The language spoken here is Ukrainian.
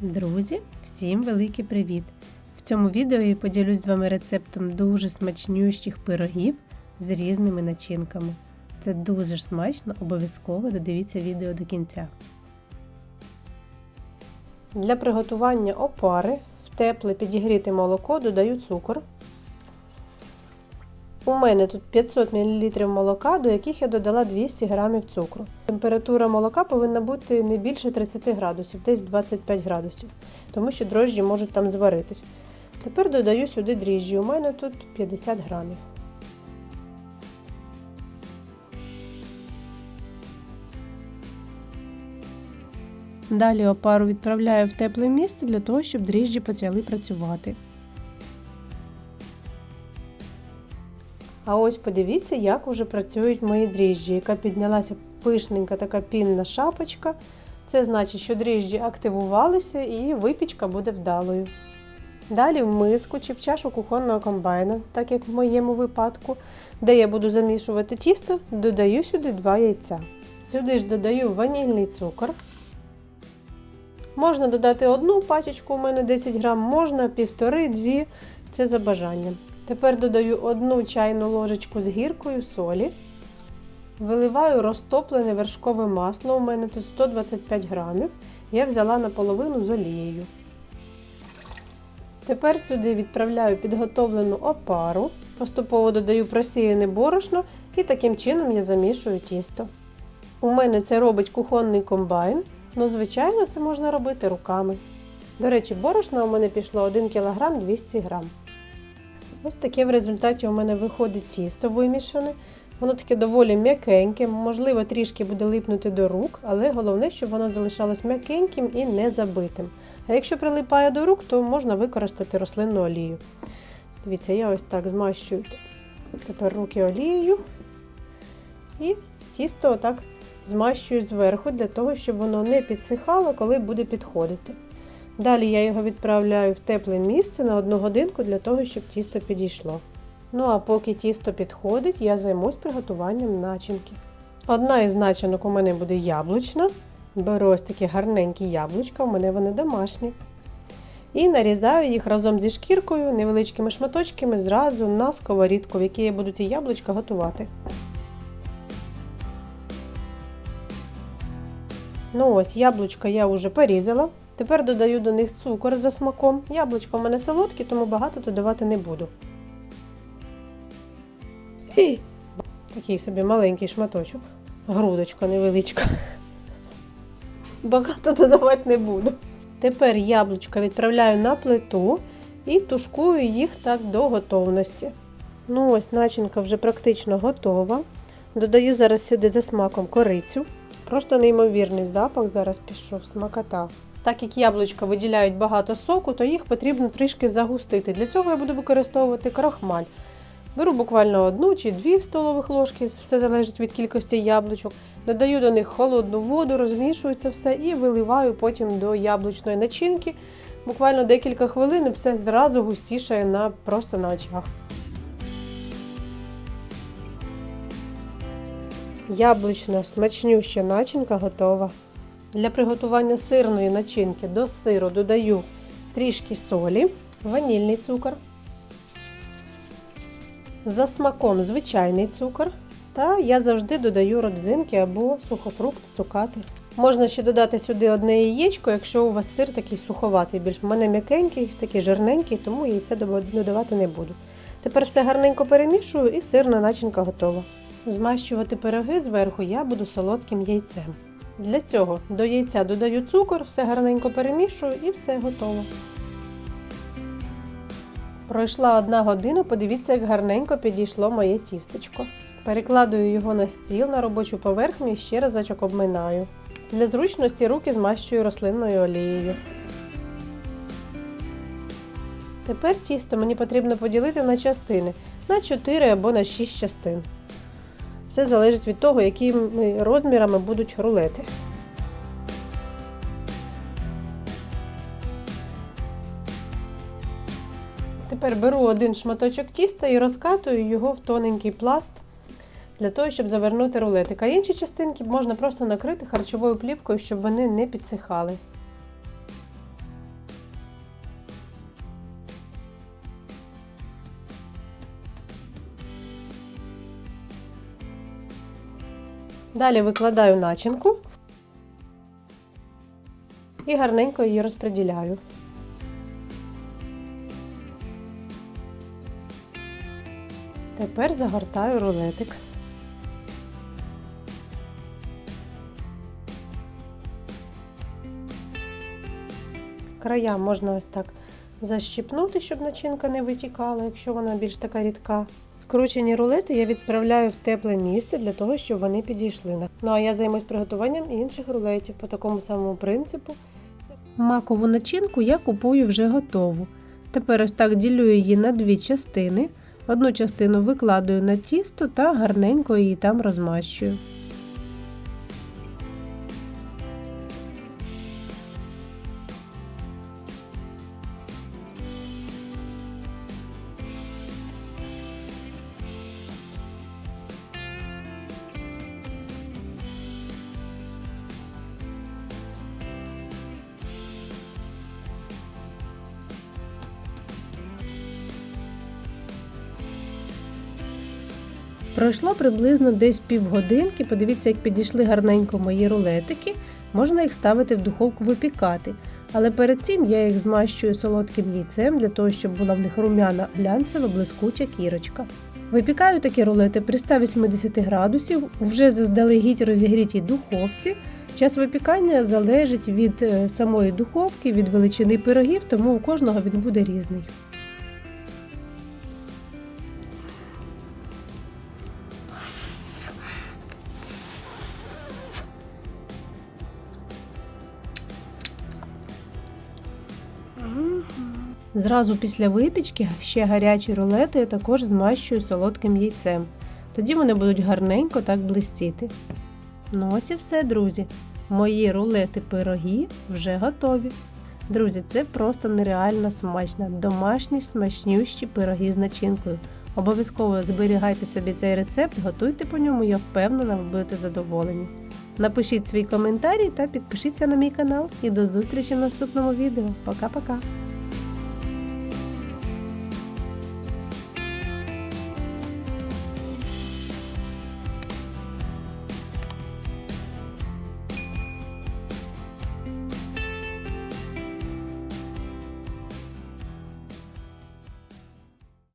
Друзі, всім великий привіт! В цьому відео я поділюсь з вами рецептом дуже смачнющих пирогів з різними начинками. Це дуже смачно, обов'язково додивіться відео до кінця. Для приготування опари в тепле підігріте молоко додаю цукор. У мене тут 500 мл молока, до яких я додала 200 г цукру. Температура молока повинна бути не більше 30 градусів, десь 25 градусів, тому що дрожжі можуть там зваритись. Тепер додаю сюди дріжджі. У мене тут 50 грамів. Далі опару відправляю в тепле місце для того, щоб дріжджі почали працювати. А ось подивіться, як уже працюють мої дріжджі, яка піднялася пишненька така пінна шапочка. Це значить, що дріжджі активувалися і випічка буде вдалою. Далі в миску чи в чашу кухонного комбайна, так як в моєму випадку, де я буду замішувати тісто, додаю сюди 2 яйця. Сюди ж додаю ванільний цукор. Можна додати одну пачечку, у мене 10 грам, можна півтори-дві, це за бажанням. Тепер додаю одну чайну ложечку з гіркою солі. Виливаю розтоплене вершкове масло. У мене тут 125 грамів. Я взяла наполовину з олією. Тепер сюди відправляю підготовлену опару. Поступово додаю просіяне борошно і таким чином я замішую тісто. У мене це робить кухонний комбайн, але звичайно це можна робити руками. До речі, борошна у мене пішло 1 кг 200 г. Ось таке в результаті у мене виходить тісто вимішане. Воно таке доволі м'якеньке, можливо, трішки буде липнути до рук, але головне, щоб воно залишалось м'якеньким і не забитим. А якщо прилипає до рук, то можна використати рослинну олію. Дивіться, я ось так змащую тепер руки олією і тісто отак змащую зверху, для того, щоб воно не підсихало, коли буде підходити. Далі я його відправляю в тепле місце на одну годинку для того, щоб тісто підійшло. Ну а поки тісто підходить, я займусь приготуванням начинки. Одна із начинок у мене буде яблучна. Беру ось такі гарненькі яблучка, у мене вони домашні. І нарізаю їх разом зі шкіркою невеличкими шматочками зразу на сковорідку, в якій я буду ці яблучка готувати. Ну ось, яблучка я вже порізала. Тепер додаю до них цукор за смаком. Яблучко в мене солодкі, тому багато додавати не буду. І такий собі маленький шматочок. Грудочка невеличка. Багато додавати не буду. Тепер яблучка відправляю на плиту і тушкую їх так до готовності. Ну ось начинка вже практично готова. Додаю зараз сюди за смаком корицю. Просто неймовірний запах зараз пішов, смакота. Так як яблучка виділяють багато соку, то їх потрібно трішки загустити. Для цього я буду використовувати крахмаль. Беру буквально одну чи дві столових ложки, все залежить від кількості яблучок. Додаю до них холодну воду, розмішую це все і виливаю потім до яблучної начинки. Буквально декілька хвилин і все зразу густішає на, просто на очах. Яблучна смачнюща начинка готова. Для приготування сирної начинки до сиру додаю трішки солі, ванільний цукор, за смаком звичайний цукор. Та я завжди додаю родзинки або сухофрукти, цукати. Можна ще додати сюди одне яєчко, якщо у вас сир такий суховатий, більш в мене м'якенький, такий жирненький, тому яйце додавати не буду. Тепер все гарненько перемішую і сирна начинка готова. Змащувати пироги зверху я буду солодким яйцем. Для цього до яйця додаю цукор, все гарненько перемішую і все готово. Пройшла одна година, подивіться, як гарненько підійшло моє тістечко. Перекладую його на стіл на робочу поверхню і ще разочок обминаю. Для зручності руки змащую рослинною олією. Тепер тісто мені потрібно поділити на частини на 4 або на 6 частин. Все залежить від того, якими розмірами будуть рулети. Тепер беру один шматочок тіста і розкатую його в тоненький пласт для того, щоб завернути рулетик. А інші частинки можна просто накрити харчовою плівкою, щоб вони не підсихали. Далі викладаю начинку і гарненько її розподіляю. Тепер загортаю рулетик. Края можна ось так защіпнути, щоб начинка не витікала, якщо вона більш така рідка. Скручені рулети я відправляю в тепле місце для того, щоб вони підійшли. Ну а я займусь приготуванням інших рулетів по такому самому принципу. Макову начинку я купую вже готову. Тепер ось так ділю її на дві частини. Одну частину викладаю на тісто та гарненько її там розмащую. Пройшло приблизно десь півгодинки. Подивіться, як підійшли гарненько мої рулетики. Можна їх ставити в духовку випікати. Але перед цим я їх змащую солодким яйцем для того, щоб була в них рум'яна глянцева блискуча кірочка. Випікаю такі рулети при 180 градусів, вже заздалегідь розігрітій духовці. Час випікання залежить від е, самої духовки, від величини пирогів, тому у кожного він буде різний. Зразу після випічки ще гарячі рулети я також змащую солодким яйцем. Тоді вони будуть гарненько так блистіти. Ну ось і все, друзі. Мої рулети пироги вже готові. Друзі, це просто нереально смачно. Домашні смачнющі пироги з начинкою. Обов'язково зберігайте собі цей рецепт, готуйте по ньому, я впевнена, ви будете задоволені. Напишіть свій коментарі та підпишіться на мій канал. І до зустрічі в наступному відео. Пока-пока!